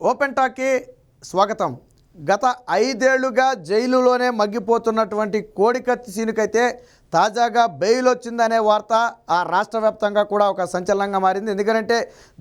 Open టాక్కి స్వాగతం. గత ఐదేళ్ళుగా జైలులోనే మగ్గిపోతున్నటువంటి కోడికత్తి సీనుకైతే తాజాగా బెయిల్ వచ్చిందనే వార్త ఆ రాష్ట్ర వ్యాప్తంగా కూడా ఒక సంచలనంగా మారింది. ఎందుకంటే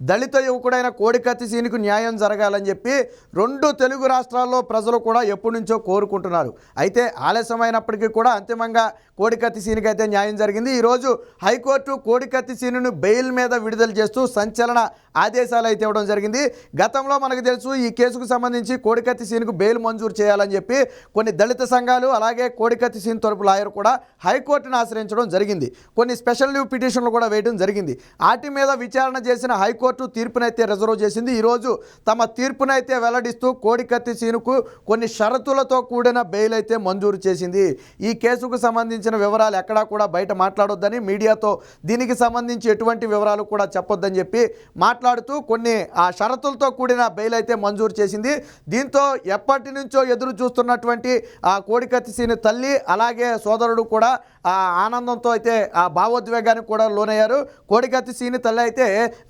దళిత యువకుడైన కోడికత్తి సీనుకు న్యాయం జరగాలని చెప్పి రెండు తెలుగు రాష్ట్రాల్లో ప్రజలు కూడా ఎప్పటి నుంచో కోరుకుంటున్నారు. అయితే ఆలస్యమైనప్పటికీ కూడా అంతిమంగా కోడికత్తి సీనుకి అయితే న్యాయం జరిగింది. ఈరోజు హైకోర్టు కోడికత్తి సీనును బెయిల్ మీద విడుదల చేస్తూ సంచలన ఆదేశాలు అయితే ఇవ్వడం జరిగింది. గతంలో మనకు తెలుసు ఈ కేసుకు సంబంధించి కోడికత్తి సీనుకు బెయిల్ మంజూరు చేయాలని చెప్పి కొన్ని దళిత సంఘాలు అలాగే కోడికత్తి సీన్ తరపు లాయర్ కూడా హైకోర్టు హైకోర్టును ఆశ్రయించడం జరిగింది. కొన్ని స్పెషల్ లీవ్ పిటిషన్లు కూడా వేయడం జరిగింది. వాటి మీద విచారణ చేసిన హైకోర్టు తీర్పునైతే రిజర్వ్ చేసింది. ఈరోజు తమ తీర్పునైతే వెల్లడిస్తూ కోడికత్తి సీనుకు కొన్ని షరతులతో కూడిన బెయిల్ అయితే మంజూరు చేసింది. ఈ కేసుకు సంబంధించిన వివరాలు ఎక్కడా కూడా బయట మాట్లాడొద్దని మీడియాతో దీనికి సంబంధించి ఎటువంటి వివరాలు కూడా చెప్పొద్దని చెప్పి మాట్లాడుతూ కొన్ని ఆ షరతులతో కూడిన బెయిల్ అయితే మంజూరు చేసింది. దీంతో ఎప్పటి నుంచో ఎదురు చూస్తున్నటువంటి ఆ కోడికత్తి సీని తల్లి అలాగే సోదరుడు కూడా ఆ ఆనందంతో అయితే ఆ భావోద్వేగానికి కూడా లోనయ్యారు. కోడికత్తి సీని తల్లి అయితే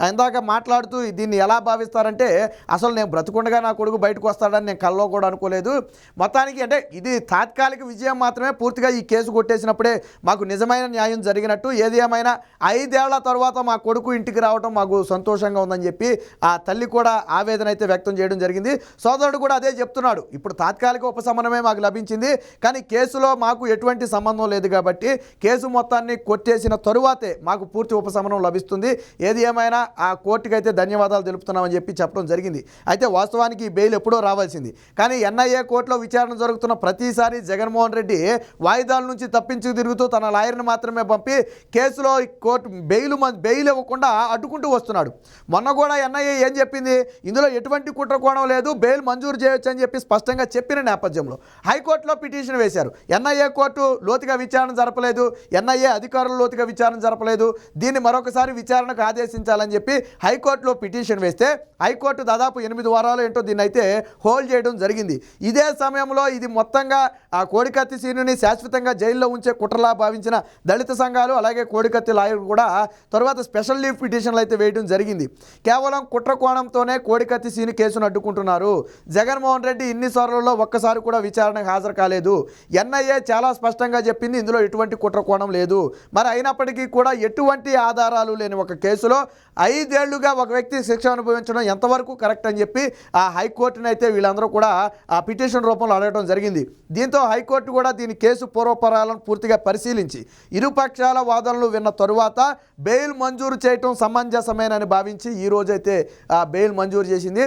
ఇందాక మాట్లాడుతూ దీన్ని ఎలా భావిస్తారంటే అసలు నేను బ్రతుకుండగా నా కొడుకు బయటకు వస్తాడని నేను కల్లో కూడా అనుకోలేదు. మొత్తానికి అంటే ఇది తాత్కాలిక విజయం మాత్రమే పూర్తిగా ఈ కేసు కొట్టేసినప్పుడే మాకు నిజమైన న్యాయం జరిగినట్టు ఏది ఏమైనా ఐదేళ్ళ తర్వాత మా కొడుకు ఇంటికి రావడం మాకు సంతోషంగా ఉందని చెప్పి ఆ తల్లి కూడా ఆవేదన అయితే వ్యక్తం చేయడం జరిగింది. సోదరుడు కూడా అదే చెప్తున్నాడు. ఇప్పుడు తాత్కాలిక ఉపశమనమే మాకు లభించింది కానీ కేసులో మాకు ఎటువంటి సంబంధం లేదు కాబట్టి కేసు మొత్తాన్ని కొట్టేసిన తరువాతే మాకు పూర్తి ఉపశమనం లభిస్తుంది. ఏది ఏమైనా ఆ కోర్టుకి అయితే ధన్యవాదాలు తెలుపుతున్నామని చెప్పి చెప్పడం జరిగింది. అయితే వాస్తవానికి ఈ బెయిల్ ఎప్పుడో రావాల్సింది. కానీ ఎన్ఐఏ కోర్టులో విచారణ జరుగుతున్న ప్రతిసారి జగన్మోహన్ రెడ్డి వాయిదాల నుంచి తప్పించుకు తిరుగుతూ తన లాయర్ని మాత్రమే పంపి కేసులో ఈ కోర్టు బెయిల్ బెయిల్ ఇవ్వకుండా అడ్డుకుంటూ వస్తున్నాడు. మొన్న కూడా ఎన్ఐఏ ఏం చెప్పింది? ఇందులో ఎటువంటి కుట్రకోణం లేదు బెయిల్ మంజూరు చేయొచ్చు అని చెప్పి స్పష్టంగా చెప్పిన నేపథ్యంలో హైకోర్టులో పిటిషన్ వేశారు. ఎన్ఐఏ కోర్టు లోతుగా విచారణ జరపలేదు. ఎన్ఐఏ అధికారులు లోతుగా విచారణ జరపలేదు. దీన్ని మరొకసారి విచారణకు ఆదేశించాలని చెప్పి హైకోర్టులో పిటిషన్ వేస్తే హైకోర్టు దాదాపు ఎనిమిది వారాలు ఏంటో దీన్ని అయితే హోల్డ్ చేయడం జరిగింది. ఇదే సమయంలో ఇది మొత్తంగా ఆ కోడికత్తి సీనుని శాశ్వతంగా జైల్లో ఉంచే కుట్రలా భావించిన దళిత సంఘాలు అలాగే కోడికత్తి లాయర్ కూడా తర్వాత స్పెషల్ లీవ్ పిటిషన్లు అయితే వేయడం జరిగింది. కేవలం కుట్ర కోణంతోనే కోడికత్తి సీను కేసును అడ్డుకుంటున్నారు. జగన్మోహన్ రెడ్డి ఇన్ని సార్లలో ఒక్కసారి కూడా విచారణకు హాజరు కాలేదు. ఎన్ఐఏ చాలా స్పష్టంగా చెప్పింది. ఇందులో ఎటువంటి కుట్ర కోణం లేదు. మరి అయినప్పటికీ కూడా ఎటువంటి ఆధారాలు లేని ఒక కేసులో ఐదేళ్ళుగా ఒక వ్యక్తి శిక్ష అనుభవించడం ఎంతవరకు కరెక్ట్ అని చెప్పి ఆ హైకోర్టును అయితే వీళ్ళందరూ కూడా ఆ పిటిషన్ రూపంలో అడగడం జరిగింది. దీంతో హైకోర్టు కూడా దీని కేసు పూర్వపరాలను పూర్తిగా పరిశీలించి ఇరుపక్షాల వాదనలు విన్న తరువాత బెయిల్ మంజూరు చేయటం సమంజసమేనని భావించి ఈ రోజైతే ఆ బెయిల్ మంజూరు చేసింది.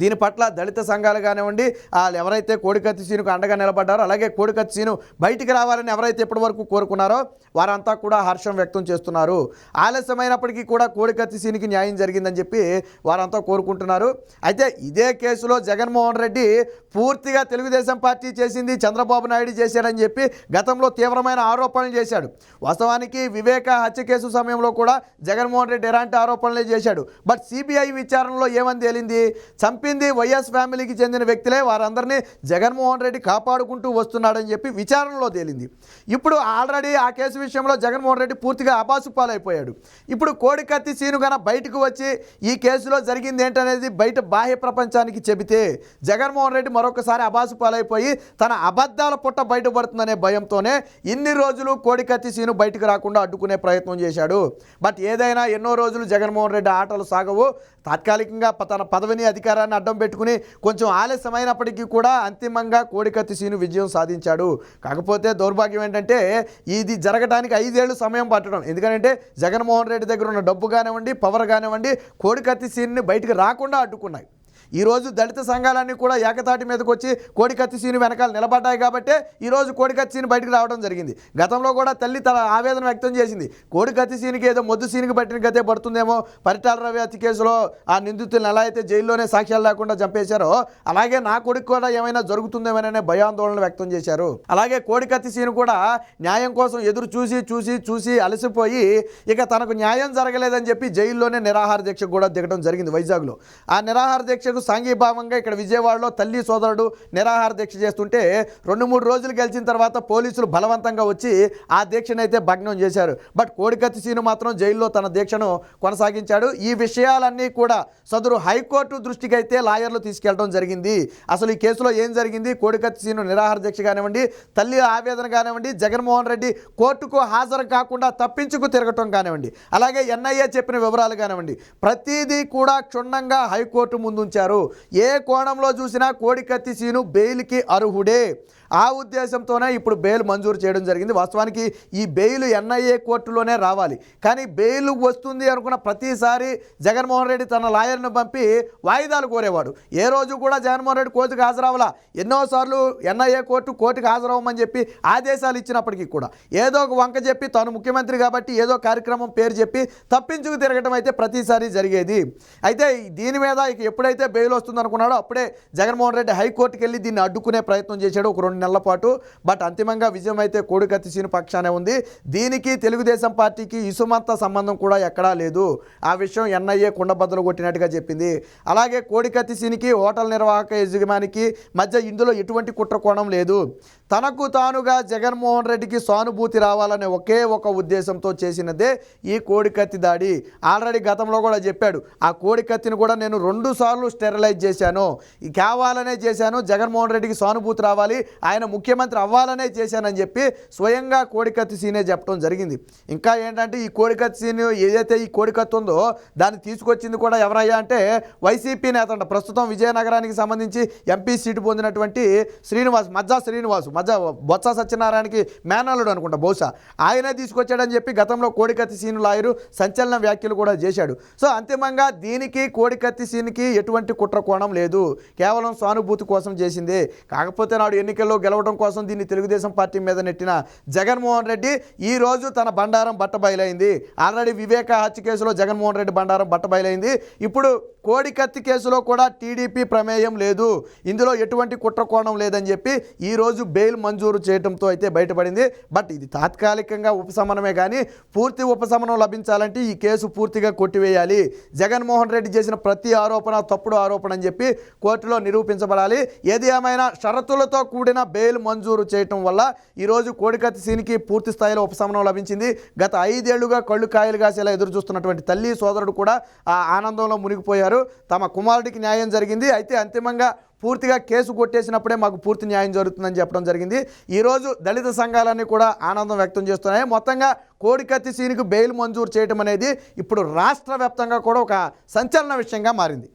దీని పట్ల దళిత సంఘాలు కానివ్వండి వాళ్ళు ఎవరైతే కోడికత్తి సీనుకు అండగా నిలబడ్డారో అలాగే కోడికత్తి సీను బయటికి రావాలని ఎవరైతే ఇప్పటి వరకు కోరుకున్నారో వారంతా కూడా హర్షం వ్యక్తం చేస్తున్నారు. ఆలస్యమైనప్పటికీ కూడా కోడికత్తి సీనుకి న్యాయం జరిగిందని చెప్పి వారంతా కోరుకుంటున్నారు. అయితే ఇదే కేసులో జగన్మోహన్ రెడ్డి పూర్తిగా తెలుగుదేశం పార్టీ చేసింది చంద్రబాబు నాయుడు చేశాడని చెప్పి గతంలో తీవ్రమైన ఆరోపణలు చేశాడు. వాస్తవానికి వివేక హత్య కేసు సమయంలో కూడా జగన్మోహన్ రెడ్డి ఎలాంటి ఆరోపణలే చేశాడు. బట్ సిబిఐ విచారణలో ఏమని తేలింది? చెప్పింది వైఎస్ ఫ్యామిలీకి చెందిన వ్యక్తులే. వారందరినీ జగన్మోహన్ రెడ్డి కాపాడుకుంటూ వస్తున్నాడని చెప్పి విచారణలో తేలింది. ఇప్పుడు ఆల్రెడీ ఆ కేసు విషయంలో జగన్మోహన్ రెడ్డి పూర్తిగా అబాసు పాలైపోయాడు. ఇప్పుడు కోడికత్తి సీను గన బయటకు వచ్చి ఈ కేసులో జరిగింది ఏంటనేది బయట బాహ్య ప్రపంచానికి చెబితే జగన్మోహన్ రెడ్డి మరొకసారి అబాసు పాలైపోయి తన అబద్ధాల పుట్ట బయటపడుతుందనే భయంతోనే ఇన్ని రోజులు కోడికత్తి సీను బయటకు రాకుండా అడ్డుకునే ప్రయత్నం చేశాడు. బట్ ఏదైనా ఎన్నో రోజులు జగన్మోహన్ రెడ్డి ఆటలు సాగవు. తాత్కాలికంగా తన పదవిని అధికారాన్ని అడ్డం పెట్టుకుని కొంచెం ఆలస్యమైనప్పటికీ కూడా అంతిమంగా కోడికత్తి సీను విజయం సాధించాడు. కాకపోతే దౌర్భాగ్యం ఏంటంటే ఇది జరగడానికి ఐదేళ్ళు సమయం పట్టడం. ఎందుకంటే జగన్మోహన్ రెడ్డి దగ్గర ఉన్న డబ్బు కానివ్వండి పవర్ కానివ్వండి కోడికత్తి సీన్ని బయటకు రాకుండా అడ్డుకున్నాయి. ఈరోజు దళిత సంఘాలన్నీ కూడా ఏకతాటి మీదకి వచ్చి కోడికత్తి సీను వెనకాల నిలబడ్డాయి కాబట్టి ఈరోజు కోడికత్తి సీను బయటకు రావడం జరిగింది. గతంలో కూడా తల్లి తన ఆవేదన వ్యక్తం చేసింది. కోడికత్తి సీనుకి ఏదో మొద్దు సీనుకి పట్టిన గతే పడుతుందేమో పరిటాల రవి హత్య కేసులో ఆ నిందితులను ఎలా అయితే జైల్లోనే సాక్ష్యాలు లేకుండా చంపేశారో అలాగే నా కొడుకు కూడా ఏమైనా జరుగుతుందేమోననే భయాందోళన వ్యక్తం చేశారు. అలాగే కోడికత్తి సీను కూడా న్యాయం కోసం ఎదురు చూసి చూసి చూసి అలసిపోయి ఇక తనకు న్యాయం జరగలేదని చెప్పి జైల్లోనే నిరాహార దీక్ష కూడా దిగడం జరిగింది వైజాగ్లో. ఆ నిరాహార దీక్ష దీక్షకు సాంఘీభావంగా ఇక్కడ విజయవాడలో తల్లి సోదరుడు నిరాహార దీక్ష చేస్తుంటే రెండు మూడు రోజులు గెలిచిన తర్వాత పోలీసులు బలవంతంగా వచ్చి ఆ దీక్షను అయితే భగ్నం చేశారు. బట్ కోడికత్తి సీను మాత్రం జైల్లో తన దీక్షను కొనసాగించాడు. ఈ విషయాలన్నీ కూడా సదరు హైకోర్టు దృష్టికి అయితే లాయర్లు తీసుకెళ్ళడం జరిగింది. అసలు ఈ కేసులో ఏం జరిగింది? కోడికత్తి సీను నిరాహార దీక్ష కానివ్వండి తల్లి ఆవేదన కానివ్వండి జగన్మోహన్ రెడ్డి కోర్టుకు హాజరు కాకుండా తప్పించుకు తిరగటం కానివ్వండి అలాగే ఎన్ఐఏ చెప్పిన వివరాలు కానివ్వండి ప్రతిదీ కూడా క్షుణ్ణంగా హైకోర్టు ముందుంచారు. ఏ కోణంలో చూసినా కోడికత్తి సీను బెయిల్కి అర్హుడే. ఆ ఉద్దేశంతోనే ఇప్పుడు బెయిల్ మంజూరు చేయడం జరిగింది. వాస్తవానికి ఈ బెయిల్ ఎన్ఐఏ కోర్టులోనే రావాలి. కానీ బెయిల్ వస్తుంది అనుకున్న ప్రతిసారి జగన్మోహన్ రెడ్డి తన లాయర్ను పంపి వాయిదాలు కోరేవాడు. ఏ రోజు కూడా జగన్మోహన్ రెడ్డి కోర్టుకు హాజరవ్వాలా ఎన్నోసార్లు ఎన్ఐఏ కోర్టు కోర్టుకు హాజరవ్వమని చెప్పి ఆదేశాలు ఇచ్చినప్పటికీ కూడా. ఏదో ఒక వంక చెప్పి తాను ముఖ్యమంత్రి కాబట్టి ఏదో కార్యక్రమం పేరు చెప్పి తప్పించుకు తిరగటం అయితే ప్రతిసారి జరిగేది. అయితే దీని మీద ఇక ఎప్పుడైతే బెయిల్ వస్తుంది అనుకున్నాడో అప్పుడే జగన్మోహన్ రెడ్డి హైకోర్టుకి వెళ్ళి దీన్ని అడ్డుకునే ప్రయత్నం చేశాడు. ఒక రెండు నెలల పాటు బట్ అంతిమంగా విజయం అయితే కోడికత్తి సీను పక్షానే ఉంది. దీనికి తెలుగుదేశం పార్టీకి ఇసుమంత సంబంధం కూడా ఎక్కడా లేదు. ఆ విషయం ఎన్ఐఏ కుండబద్దలు కొట్టినట్టుగా చెప్పింది. అలాగే కోడికత్తి సీనికి హోటల్ నిర్వాహక యజమానికి మధ్య ఇందులో ఎటువంటి కుట్ర కోణం లేదు. తనకు తానుగా జగన్మోహన్ రెడ్డికి సానుభూతి రావాలనే ఒకే ఒక ఉద్దేశంతో చేసినదే ఈ కోడికత్తి దాడి. ఆల్రెడీ గతంలో కూడా చెప్పాడు ఆ కోడికత్తిని కూడా నేను రెండు సార్లు స్టెరిలైజ్ చేశాను. కావాలనే చేశాను జగన్మోహన్ రెడ్డికి సానుభూతి రావాలి ఆయన ముఖ్యమంత్రి అవ్వాలనే చేశానని చెప్పి స్వయంగా కోడికత్తి సీనే చెప్పడం జరిగింది. ఇంకా ఏంటంటే ఈ కోడికత్తి సీన్ ఏదైతే ఈ కోడికత్తి ఉందో దాన్ని తీసుకొచ్చింది కూడా ఎవరయ్యా అంటే వైసీపీ నేత ప్రస్తుతం విజయనగరానికి సంబంధించి ఎంపీ సీటు పొందినటువంటి శ్రీనివాస్ మజ్జా శ్రీనివాసు రాజా బొత్స సత్యనారాయణకి మేనల్లుడు అనుకుంటా బహుశా. ఆయనే తీసుకొచ్చాడని చెప్పి గతంలో కోడికత్తి సీను లాయరు సంచలన వ్యాఖ్యలు కూడా చేశాడు. సో అంతిమంగా దీనికి కోడికత్తి సీన్కి ఎటువంటి కుట్ర కోణం లేదు. కేవలం సానుభూతి కోసం చేసిందే. కాకపోతే నాడు ఎన్నికల్లో గెలవడం కోసం దీన్ని తెలుగుదేశం పార్టీ మీద నెట్టిన జగన్మోహన్ రెడ్డి ఈ రోజు తన బండారం బట్ట బయలైంది. ఆల్రెడీ వివేక హత్య కేసులో జగన్మోహన్ రెడ్డి బండారం బట్ట బయలైంది. ఇప్పుడు కోడికత్తి కేసులో కూడా టీడీపీ ప్రమేయం లేదు. ఇందులో ఎటువంటి కుట్రకోణం లేదని చెప్పి ఈ రోజు బెయిల్ మంజూరు చేయడంతో అయితే బయటపడింది. బట్ ఇది తాత్కాలికంగా ఉపశమనమే కానీ పూర్తి ఉపశమనం లభించాలంటే ఈ కేసు పూర్తిగా కొట్టివేయాలి. జగన్మోహన్ రెడ్డి చేసిన ప్రతి ఆరోపణ తప్పుడు ఆరోపణ అని చెప్పి కోర్టులో నిరూపించబడాలి. ఏది ఏమైనా షరతులతో కూడిన బెయిల్ మంజూరు చేయటం వల్ల ఈరోజు కోడికత్తి సీనికి పూర్తి స్థాయిలో ఉపశమనం లభించింది. గత ఐదేళ్ళుగా కళ్ళు కాయలు కాసేలా ఎదురు చూస్తున్నటువంటి తల్లి సోదరుడు కూడా ఆ ఆనందంలో మునిగిపోయారు. తమ కుమారుడికి న్యాయం జరిగింది. అయితే అంతిమంగా పూర్తిగా కేసు కొట్టేసినప్పుడే మాకు పూర్తి న్యాయం జరుగుతుందని చెప్పడం జరిగింది. ఈరోజు దళిత సంఘాలన్నీ కూడా ఆనందం వ్యక్తం చేస్తున్నాయి. మొత్తంగా కోడికత్తి సీనికి బెయిల్ మంజూరు చేయడం అనేది ఇప్పుడు రాష్ట్ర వ్యాప్తంగా కూడా ఒక సంచలన విషయంగా మారింది.